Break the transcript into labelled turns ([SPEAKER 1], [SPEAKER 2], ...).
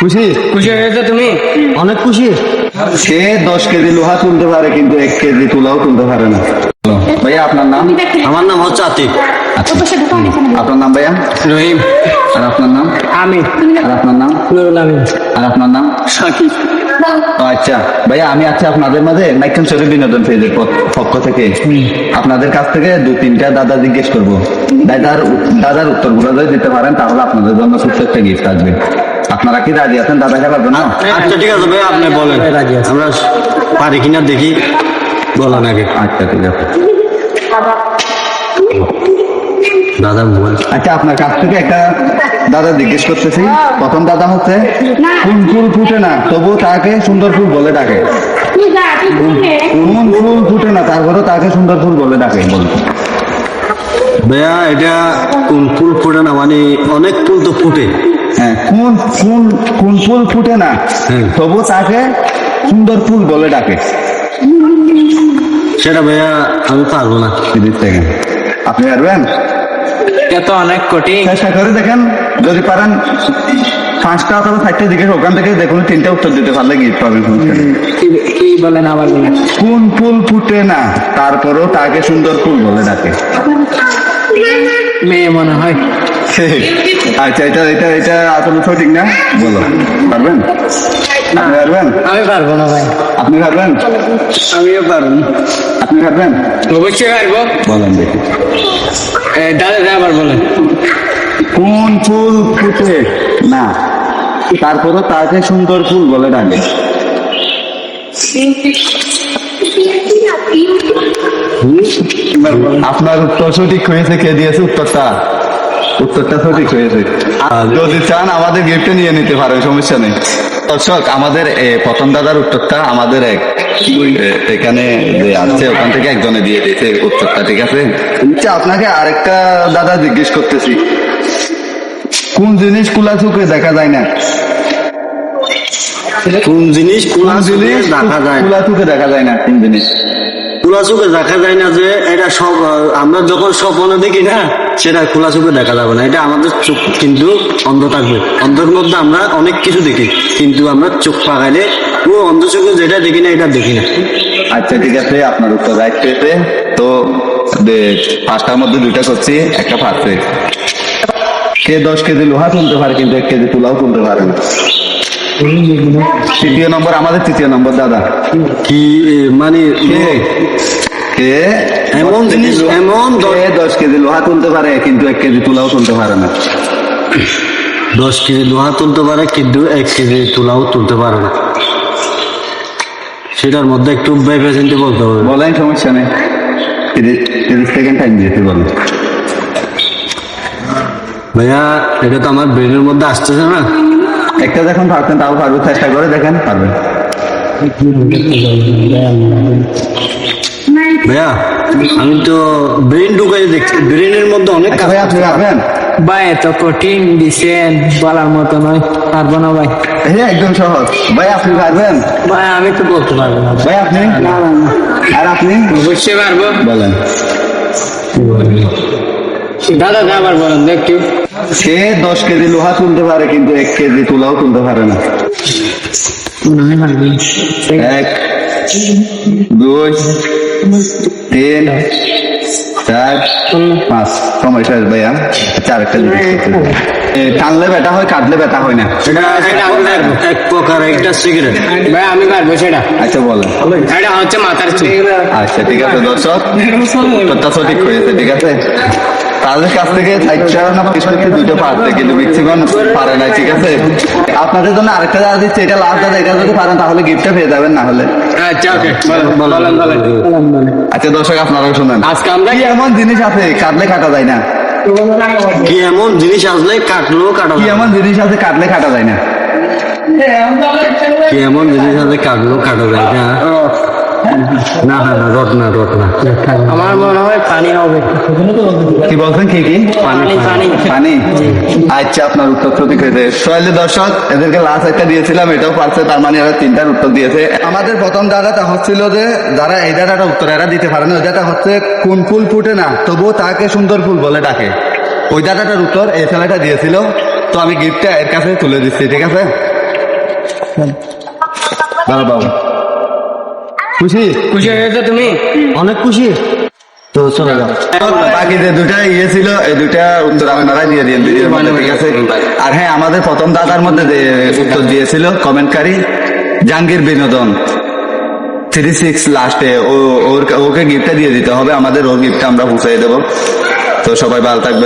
[SPEAKER 1] খুশি?
[SPEAKER 2] খুশি হয়েছো তুমি?
[SPEAKER 1] অনেক খুশি। সে দশ কেজি লোহা তুলতে পারে কিন্তু এক কেজি তুলাও তুলতে পারে না। ভাইয়া আপনার নাম?
[SPEAKER 3] আমার নাম হচ্ছে আতিক।
[SPEAKER 1] আপনার নাম ভাইয়া?
[SPEAKER 2] রহিম।
[SPEAKER 1] আর আপনার নাম?
[SPEAKER 2] আমি।
[SPEAKER 1] আর আপনার নাম?
[SPEAKER 2] নুরুল আমিন।
[SPEAKER 1] আর আপনার নাম?
[SPEAKER 2] সাকিব
[SPEAKER 1] ও আচ্ছা। ভাইয়া আমি আছি আপনাদের মাঝে নাইকান শরীর বিনোদন পেজের পক্ষ থেকে। আপনাদের কাছ থেকে দু তিনটা দাদা জিজ্ঞেস করব। দাদার দাদার উত্তরগুলো যদি দিতে পারেন তাহলে আপনাদের জন্য ছোট্ট একটা গিফট আসবে। আপনারা কি রাজি আছেন? দাদা খেলার জন্য?
[SPEAKER 3] আচ্ছা ঠিক আছে ভাই আপনি বলেন। আমরা পারি কিনা দেখি। বলেন আগে।
[SPEAKER 1] আচ্ছা ঠিক আছে।
[SPEAKER 3] দাদা মোবাইল
[SPEAKER 1] আচ্ছা আপনার কাছ থেকে একটা দাদা জিজ্ঞেস করতেছি। প্রথম দাদা হচ্ছে কোন ফুল ফুটে না তবু তাকে সুন্দর ফুল বলে ডাকে। কোন ফুল ফুটে না তারপরেও তাকে সুন্দর ফুল বলে ডাকে
[SPEAKER 3] ভাইয়া এটা কোন ফুল ফুটে না মানে অনেক ফুল তো ফুটে।
[SPEAKER 1] হ্যাঁ। কোন ফুল কোন ফুল ফুটে না
[SPEAKER 3] হুম।
[SPEAKER 1] তবু তাকে সুন্দর ফুল বলে ডাকে।
[SPEAKER 3] সেটা ভাইয়া আমি পারব না।
[SPEAKER 1] সেকেন্ড আপনি পারবেন?
[SPEAKER 2] এত অনেক কঠিন।
[SPEAKER 1] চেষ্টা করে দেখেন যদি পারেন পাঁচটা অথবা চারটে জিজ্ঞেস ওখান থেকে দেখুন তিনটা উত্তর দিতে পারলে গিফট পাবেন
[SPEAKER 2] কি- কি বলেন আবার বলেন।
[SPEAKER 1] কোন ফুল ফুটে না তারপরেও তাকে সুন্দর ফুল বলে ডাকে।
[SPEAKER 2] মেয়ে মনে হয়।
[SPEAKER 1] আচ্ছা এটা এটা এটা আসলে সঠিক না? বলো। পারবেন? আপনি পারবেন?
[SPEAKER 2] আমি পারব না ভাই।
[SPEAKER 1] আপনি পারবেন?
[SPEAKER 2] আমিও পারব।
[SPEAKER 1] আপনি পারবেন?
[SPEAKER 2] অবশ্যই পারব।
[SPEAKER 1] বলেন দেখি।
[SPEAKER 2] দাদা দাদা আবার বলেন।
[SPEAKER 1] কোন ফুল ফুটে? না। তারপরও তাকে সুন্দর ফুল বলে ডাকে। আপনার উত্তর সঠিক হয়েছে কে দিয়েছে উত্তরটা? উত্তরটা সঠিক হয়েছে যদি চান আমাদের গিফটে নিয়ে নিতে পারেন সমস্যা নেই। দর্শক আমাদের প্রথম দাদার উত্তরটা আমাদের এক এখানে যে আছে ওখান থেকে একজনে দিয়ে দিয়েছে উত্তরটা ঠিক আছে? আচ্ছা আপনাকে আরেকটা দাদা জিজ্ঞেস করতেছি। কোন জিনিস কুলা চোখে দেখা যায় না?
[SPEAKER 3] কোন জিনিস
[SPEAKER 1] কোন জিনিস
[SPEAKER 3] দেখা যায়
[SPEAKER 1] কুলা চোখে দেখা যায় না কোন জিনিস?
[SPEAKER 3] খোলা চোখে দেখা যায় না যে এটা সব আমরা যখন স্বপ্নে দেখি না, সেটা খোলা চোখে দেখা যাবে না। এটা আমাদের চোখ কিন্তু অন্ধ থাকবে। অন্ধের মধ্যে আমরা অনেক কিছু দেখি, কিন্তু আমরা চোখ পাকাইলে ও অন্ধ চোখে যেটা দেখি না, এটা দেখি না।
[SPEAKER 1] আচ্ছা ঠিক আছে, আপনার উত্তর রাইট পেয়েছে। তো পাঁচটার মধ্যে দুইটা করছি, একটা পাচ্ছে কে দশ কেজি লোহা তুলতে পারে, কিন্তু এক কেজি তুলাও তুলতে পারে না। তৃতীয় নম্বর আমাদের তৃতীয় নম্বর দাদা।
[SPEAKER 3] কি মানে এমন জিনিস এমন
[SPEAKER 1] দশ কেজি লোহা তুলতে পারে কিন্তু এক কেজি তুলাও তুলতে পারে না।
[SPEAKER 3] দশ কেজি লোহা তুলতে পারে কিন্তু এক কেজি তুলাও তুলতে পারে না। সেটার মধ্যে একটু ভেবে চিন্তে বলতে হবে।
[SPEAKER 1] বলেন সমস্যা নেই। সেকেন্ড টাইম দিয়েছি বলেন।
[SPEAKER 3] ভাইয়া এটা তো আমার ব্রেনের মধ্যে আসতেছে না।
[SPEAKER 1] একটা দেখুন পারছেন তাও পারবে চেষ্টা করে দেখেন পারবেন।
[SPEAKER 3] ভাইয়া আমি তো ব্রেন ঢুকাই দেখছি ব্রেনের মধ্যে অনেক
[SPEAKER 1] আচ্ছা ভাই আপনি পারবেন?
[SPEAKER 2] ভাই এত কঠিন দিছেন বলার মতো নয় পারব না ভাই।
[SPEAKER 1] হ্যাঁ একদম সহজ। ভাই আপনি পারবেন?
[SPEAKER 2] ভাই আমি তো বলতে পারব না। ভাই।
[SPEAKER 1] ভাই আপনি? আর আপনি?
[SPEAKER 2] অবশ্যই পারব।
[SPEAKER 1] বলেন।
[SPEAKER 2] দাদা আবার বলেন একটু।
[SPEAKER 1] সে দশ কেজি লোহা তুলতে পারে কিন্তু এক কেজি তুলাও তুলতে পারে না। এক দুই তিন চার পাঁচ। সময় শেষ ভাইয়া। চার একটা টানলে ব্যথা হয় কাটলে ব্যথা হয় না।
[SPEAKER 3] এক প্রকার একটা সিগারেট
[SPEAKER 2] ভাই আমি পারব সেটা।
[SPEAKER 1] আচ্ছা বলেন।
[SPEAKER 2] এটা হচ্ছে মাথার
[SPEAKER 1] আচ্ছা ঠিক আছে দর্শক। সঠিক হয়েছে ঠিক আছে? তাদের কাছ থেকে চারটা না পিছনে দুটো পারছে কিন্তু ম্যাক্সিমাম পারে না ঠিক আছে? আপনাদের জন্য আরেকটা দাদা দিচ্ছে এটা লাস্ট দাদা এটা যদি পারেন তাহলে গিফটটা পেয়ে যাবেন না হলে।
[SPEAKER 2] আচ্ছা বলেন বলেন
[SPEAKER 1] আচ্ছা দর্শক আপনারাও শুনেন।
[SPEAKER 2] আজকে আমরা
[SPEAKER 1] এমন জিনিস আছে কাটলে কাটা যায় না?
[SPEAKER 3] কি এমন জিনিস আসলে কাটলেও কাটা
[SPEAKER 1] কি এমন জিনিস আছে কাটলে কাটা যায় না?
[SPEAKER 3] কি এমন জিনিস আছে কাটলেও কাটা যায় না? না না না রট না রট না।
[SPEAKER 2] আমার মনে হয় পানি হবে।
[SPEAKER 1] কি বলছেন কি কি?
[SPEAKER 2] পানি পানি
[SPEAKER 1] পানি। আচ্ছা আপনার উত্তর সঠিক হয়েছে সোহেলি দর্শক এদেরকে লাস্ট একটা দিয়েছিলাম এটাও পারছে তার মানে এরা তিনটার উত্তর দিয়েছে। আমাদের প্রথম দাদাটা হচ্ছিল যে যারা এই দাদাটা উত্তর এরা দিতে পারে না ওই দাদা হচ্ছে কোন ফুল ফুটে না তবুও তাকে সুন্দর ফুল বলে ডাকে। ওই দাদাটার উত্তর এই ছেলেটা দিয়েছিল। তো আমি গিফটটা এর কাছে তুলে দিচ্ছি ঠিক আছে? দাঁড়া বাবু। খুশি?
[SPEAKER 2] খুশি হয়েছো তুমি?
[SPEAKER 3] অনেক খুশি। তো চলে যাও।
[SPEAKER 1] বাকি যে দুটা ইয়ে ছিল এই দুটা উত্তর আপনারা দিয়ে দিন ঠিক আছে? আর হ্যাঁ আমাদের প্রথম দাদার মধ্যে যে উত্তর দিয়েছিল কমেন্টকারী জাহাঙ্গীর বিনোদন। থ্রি সিক্স লাস্টে ও ওর ওকে গিফটটা দিয়ে দিতে হবে আমাদের ওর গিফটটা আমরা পৌঁছাই দেবো। তো সবাই ভালো থাকবেন।